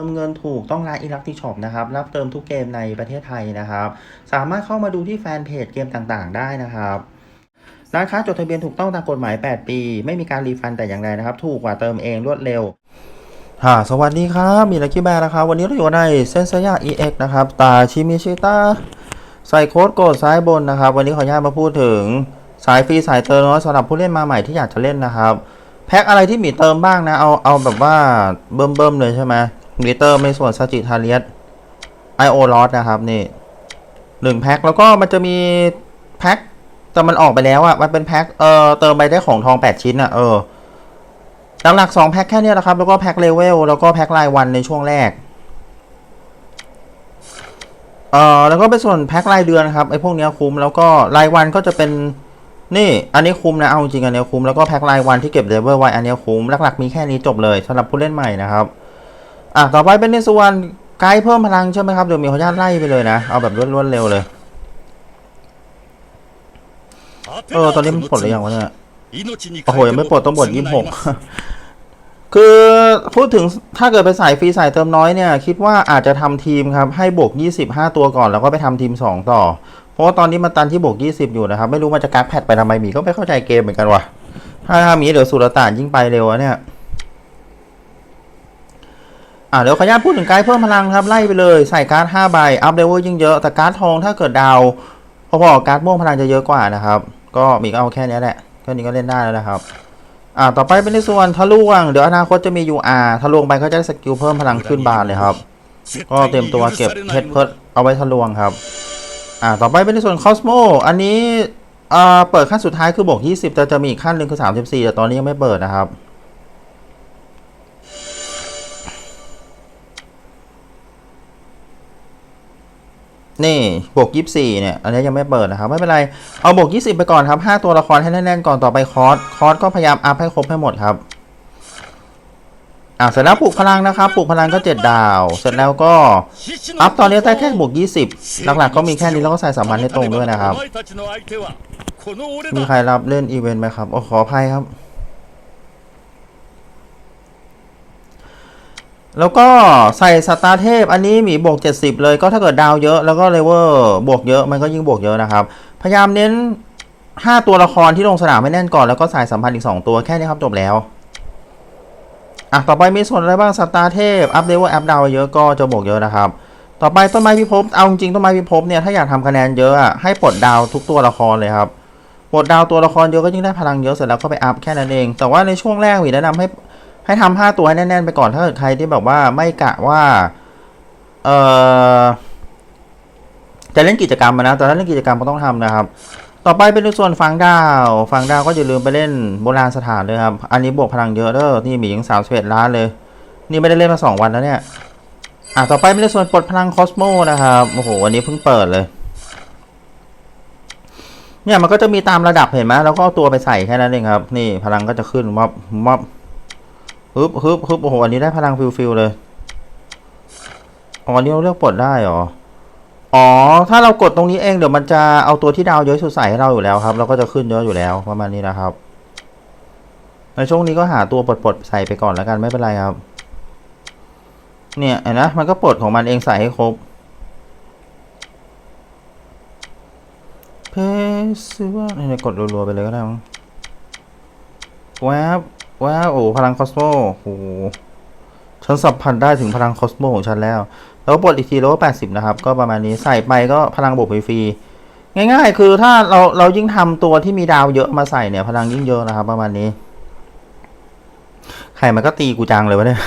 ติมเงินถูกต้องร้านอีลักติช็อปนะครับ รับเติมทุกเกมในประเทศไทยนะครับ สามารถเข้ามาดูที่แฟนเพจเกมต่างๆ ได้นะครับร้านค้าจดทะเบียนถูกต้องตามกฎหมาย 8 ปี ไม่มีการรีฟันแต่อย่างใดนะครับ ถูกกว่าเติมเองรวดเร็วค่ะสวัสดีครับ มีลักกี้แบร์นะครับ วันนี้เราอยู่ในเซนเซีย EX นะครับ ตาชิมิชิตาใส่โค้ดกดซ้ายบนนะครับ วันนี้ขออนุญาตมาพูดถึงสายฟรีสายเติมน้อยสำหรับผู้เล่นมาใหม่ที่อยากจะเล่นนะครับ แพ็คอะไรที่มีเติมบ้างนะ เอาเอาแบบว่าเบิ่มเบิ่มๆเลยใช่ไหม มีเติมในส่วนซาจิทาเลียสไอโอลอสนะครับนี่หนึ่งแพ็คแล้วก็มันจะมีแพ็คแต่มันออกไปแล้วอะมันเป็นแพ็คเออเติมไปได้ของทอง8ชิ้นอะเออหลักๆสองแพ็คแค่นี้นะครับ แล้วก็แพ็คเลเวลแล้วก็แพ็ครายวันในช่วงแรกเอ่อแล้วก็เป็นส่วนแพ็ครายเดือนครับไอ้พวกเนี้ยคุ้มแล้วก็รายวันก็จะเป็นนี่ อันนี้คุ้มนะเอาจริงอันนี้คุ้มแล้วก็แพ็ครายวันที่เก็บเลเวลไว้อันนี้คุ้มหลักๆมีแค่นี้จบเลยสำหรับผู้เล่นใหม่นะครับ อะต่อไปเป็นในส่วนไกด์เพิ่มพลังใช่ไหมครับเดี๋ยวมีขออนุญาตไล่ไปเลยนะ เอาแบบรวดๆเร็วเลย เออตอนนี้มันปลดหรือยังวะเนี่ยโอ้โหยังไม่ปลดต้องบดยี่หกคือพูดถึงถ้าเกิดไปใส่ฟรีใส่เติมน้อยเนี่ย คิดว่าอาจจะทำทีมครับ ให้บวก 25 ตัวก่อนแล้วก็ไปทำทีม 2 ต่อ เพราะว่าตอนนี้มันตันที่บวก 20 อยู่นะครับ ไม่รู้มันจะกักแพดไปทำไมหมีก็ไม่เข้าใจเกมเหมือนกันว่ะถ้าทำอย่างนี้เดี๋ยวสุรต่านยิ่งไปเร็วอะเนี่ย อ่าเดี๋ยวขออนุญาตพูดถึงการเพิ่มพลังครับไล่ไปเลยใส่การ์ด5ใบอัพเลเวลยิ่งเยอะแต่การ์ดทองถ้าเกิดดาวพอๆกับการ์ดม่วงพลังจะเยอะกว่านะครับ ก็มีก็เอาแค่นี้แหละแค่นี้ก็เล่นได้แล้วนะครับอ่าต่อไปเป็นในส่วนทะลวงเดี๋ยวอนาคตจะมี UR ทะลวงไปก็จะได้สกิลเพิ่มพลังขึ้นบานเลยครับก็เตรียมตัวเก็บเพชรเพิร์ดเอาไว้ทะลวงครับอ่าต่อไปเป็นในส่วนคอสโมอันนี้อ่าเปิดขั้นสุดท้ายคือบวก20แต่จะมีอีกขั้นหนึ่งคือ34แต่ตอนนี้ยังไม่เปิดนะครับ นี่บวก24เนี่ย อันนี้ยังไม่เปิดนะครับ ไม่เป็นไร เอาบวก20ไปก่อนครับ5ตัวละครให้แน่นๆก่อนต่อไปคอร์สคอร์สก็พยายามอัพให้ครบให้หมดครับอะเสร็จแล้วปลูกพลังนะครับปลูกพลังก็7ดาว เสร็จแล้วก็อัพตอนนี้ได้แค่บวก20หลักๆก็มีแค่นี้แล้วก็ใส่สามัญให้ตรงด้วยนะครับ มีใครรับเล่นอีเวนต์ไหมครับโอ้ขออภัยครับ แล้วก็ใส่สตาร์เทพอันนี้หมีบวก 70 เลยก็ถ้าเกิดดาวเยอะแล้วก็เลเวลบวกเยอะมันก็ยิ่งบวกเยอะนะครับ พยายามเน้น 5 ตัวละครที่ลงสนามไม่แน่นก่อนแล้วก็สายสัมพันธ์อีก 2 ตัวแค่นี้ครับจบแล้วอะต่อไปมีส่วนอะไรบ้างสตาร์เทพอัพเลเวลอัพดาวเยอะก็จะบวกเยอะนะครับ ต่อไปต้นไม้พิภพเอาจริงต้นไม้พิภพเนี่ยถ้าอยากทำคะแนนเยอะอะให้ปลดดาวทุกตัวละครเลยครับปลดดาวตัวละครเยอะก็ยิ่งได้พลังเยอะเสร็จแล้วก็ไปอัพแค่นั้นเอง แต่ว่าในช่วงแรกหวีแนะนำให้ ให้ทำห้าตัวให้แน่นๆไปก่อนถ้าเกิดใครที่แบบว่าไม่กะว่า เออจะเล่นกิจกรรมอะนะแต่ถ้าเล่นกิจกรรมก็ต้องทำนะครับ ต่อไปเป็นส่วนฟังดาวฟังดาวก็อย่าลืมไปเล่นโบราณสถานเลยครับ อันนี้บวกพลังเยอะเด้อนี่มีถึงสามสิบเอ็ดล้านเลย นี่ไม่ได้เล่นมาสองวันแล้วเนี่ยอะต่อไปเป็นส่วนปลดพลังคอสโมนะครับโอ้โหวันนี้เพิ่งเปิดเลย เนี่ยมันก็จะมีตามระดับเห็นไหมแล้วก็เอาตัวไปใส่แค่นั้นเองครับ นี่พลังก็จะขึ้นมอบมอบ ฮึบฮึบฮึบโอ้โหอันนี้ได้พลังฟิลฟิลเลยอ๋ออันนี้เราเลือกปลดได้หรออ๋อ ถ้าเรากดตรงนี้เองเดี๋ยวมันจะเอาตัวที่ดาวเยอะสุดใส่ให้เราอยู่แล้วครับ เราก็จะขึ้นเยอะอยู่แล้วประมาณนี้นะครับ ในช่วงนี้ก็หาตัวปลดปลดๆใส่ไปก่อนแล้วกันไม่เป็นไรครับ เนี่ยนะมันก็ปลดของมันเองใส่ให้ครบเพซิว่าเนี่ยกดรัวๆไปเลยก็ได้มั้งแวบ แวโอ้พลังคอสโมโอ้โหฉันสัมผัสได้ถึงพลังคอสโมของฉันแล้ว แล้วปลดอีกทีแล้วแปดสิบนะครับ ก็ประมาณนี้ใส่ไปก็พลังบวกฟรีง่ายๆ คือถ้าเราเรายิ่งทำตัวที่มีดาวเยอะมาใส่เนี่ย พลังยิ่งเยอะนะครับ ประมาณนี้ใครมันก็ตีกูจังเลยวะเนี่ย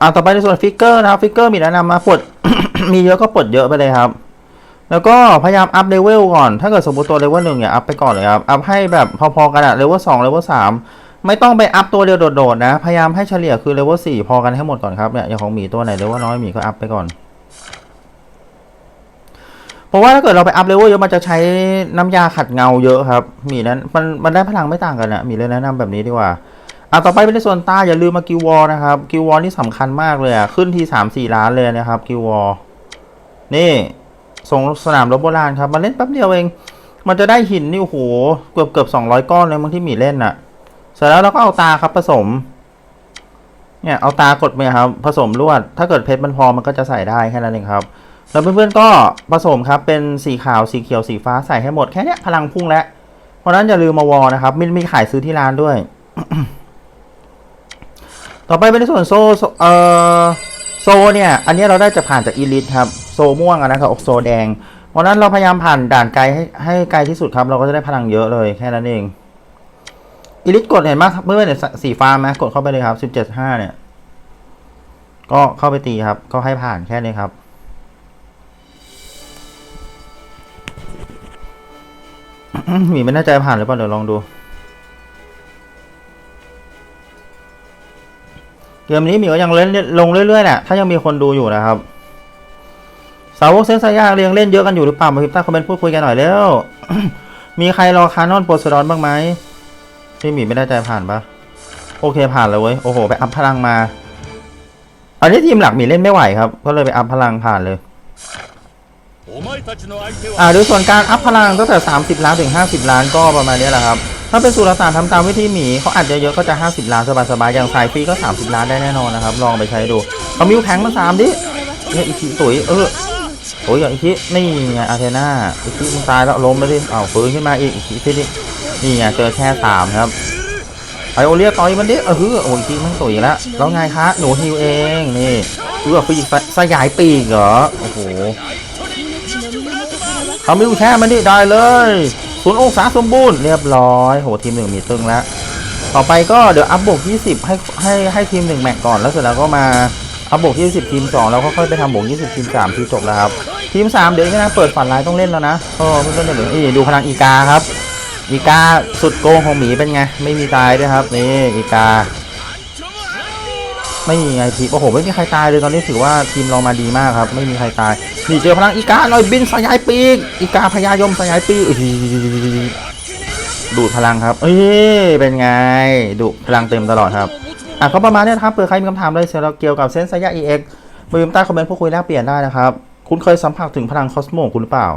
อ่าต่อไปในส่วนฟิกเกอร์นะครับฟิกเกอร์มีแนะนำมาปลดมีเยอะก็ปลดเยอะไปเลยครับ แล้วก็พยายามอัพเลเวลก่อน ถ้าเกิดสมมติตัวเลเวลหนึ่งเนี่ยอัพไปก่อนเลยครับ อัพให้แบบพอๆกันอะเลเวลสองเลเวลสามไม่ต้องไปอัพตัวเดียวโดดๆนะ พยายามให้เฉลี่ยคือเลเวลสี่พอกันให้หมดก่อนครับเนี่ยอย่างของหมีตัวไหนเลเวลน้อยหมีก็อัพไปก่อน เพราะว่าถ้าเกิดเราไปอัพเลเวลเยอะมันจะใช้น้ำยาขัดเงาเยอะครับหมีนั้นมันมันได้พลังไม่ต่างกันอะหมีเลยแนะนำแบบนี้ดีกว่าอะต่อไปเป็นในส่วนตาอย่าลืมมากิววอลนะครับกิววอลนี่สำคัญมากเลยอะขึ้นทีสามสี่ล้านเลยนะครับกิววอลนี่ ส่งสนามรบโบราณครับ มาเล่นแป๊บเดียวเอง มันจะได้หินนี่โอ้โหเกือบเกือบสองร้อยก้อนเลยบางที่มีเล่นอะเสร็จแล้วเราก็เอาตาครับผสม เนี่ยเอาตากดไปครับผสมลวด ถ้าเกิดเพชรมันพอมันก็จะใส่ได้แค่นั้นเองครับ แล้วเพื่อนๆก็ผสมครับเป็นสีขาวสีเขียวสีฟ้าใส่ให้หมดแค่นี้พลังพุ่งแล้ว เพราะนั้นอย่าลืมมาวอนะครับมีมีขายซื้อที่ร้านด้วย ต่อไปเป็นส่วนโซโซเอ่อโซเนี่ย อันนี้เราได้จะผ่านจากอีลิทครับ โซม่วงอะนะครับอกโซแดงเพราะนั้นเราพยายามผ่านด่านไกลให้ให้ไกลที่สุดครับ เราก็จะได้พลังเยอะเลยแค่นั้นเองอีลิทกดเห็นมครับเมื่อเนี่ยสีฟ้าไหมกดเข้าไปเลยครับสิบเจ็ดห้าเนี่ย ก็เข้าไปตีครับ ก็ให้ผ่านแค่นี้ครับหมีไม่แน่ใจผ่านหรือเปล่าเดี๋ยวลองดู เกมนี้หมีก็ยังเล่นลงเรื่อยๆแหละถ้ายังมีคนดูอยู่นะครับ สาวกเซนสายาเรียงเล่นเยอะกันอยู่หรือเปล่ามาพิมพ์ใต้คอมเมนต์พูดคุยกันหน่อยแล้ว มีใครรอคานอนโปรซดอนบ้างไหมพี่หมีไม่ได้ใจผ่านปะโอเคผ่านเลยเว้ย โอ้โห ไปอัพพลังมา อันนี้ทีมหลักหมีเล่นไม่ไหวครับ ก็เลยไปอัพพลังผ่านเลย อ่าโดยส่วนการอัพพลังตั้งแต่ 30 ล้านถึง 50 ล้านก็ประมาณนี้แหละครับ ถ้าเป็นสุรศาสตรทำตามวิธีหมีเขาอาจจะเยอะก็จะ 50 ล้านสบายๆ อย่างสายฟรีก็ 30 ล้านได้แน่นอนนะครับ ลองไปใช้ดูเขามิวแทงมาสามดิเนี่ยอีกตุ๋ยเออ โอ้ยอีกทีนี่ไงอาเทน่าอีกทีมึงตายแล้วล้มไปดิอ้าวฟื้นขึ้นมาอีกอีกทีนี่นี่ไงเจอแค่สามครับไอโอเลียต่อยมันดิเออฮ้ยโอ้ยอีกทีมันตุ๋ยแล้วแล้วไงคะหนูฮิวเองนี่เออฟรีสสยายปีกเหรอโอ้โหทำมิวแช่มันดิได้เลยศูนย์องศาสมบูรณ์เรียบร้อยโหทีมหนึ่งมีตึงแล้วต่อไปก็เดี๋ยวอัพบวก20 ให้ให้ให้ทีมหนึ่งแมตช์ก่อนแล้วเสร็จแล้วก็มา อัพบวก20 ทีม 2 แล้วค่อยๆไปทำบวก20 ทีม 3 ที่จบแล้วครับ ทีม 3 เดี๋ยวนะเปิดฝันร้ายต้องเล่นแล้วนะโอ้เพื่อนๆเดี๋ยวนี่ดูพลังอีกาครับ อีกาสุดโกงของหมีเป็นไง ไม่มีตายด้วยครับ นี่อีกา ไม่มีไงทีโอ้โหไม่มีใครตายเลยตอนนี้ถือว่าทีมเรามาดีมากครับ ไม่มีใครตายนี่เจอพลังอีกาหน่อยบินสยายปีกอีกาพญายมสยายปีกดูดพลังครับ เอ้ยเป็นไงดูพลังเต็มตลอดครับ อะก็ประมาณนี้นะครับเผื่อใครมีคำถามอะไรเกี่ยวกับเซนส์สยา EX มาพิมพ์ใต้คอมเมนต์พูดคุยแลกเปลี่ยนได้นะครับ คุณเคยสัมผัสถึงพลังคอสโมของคุณหรือเปล่า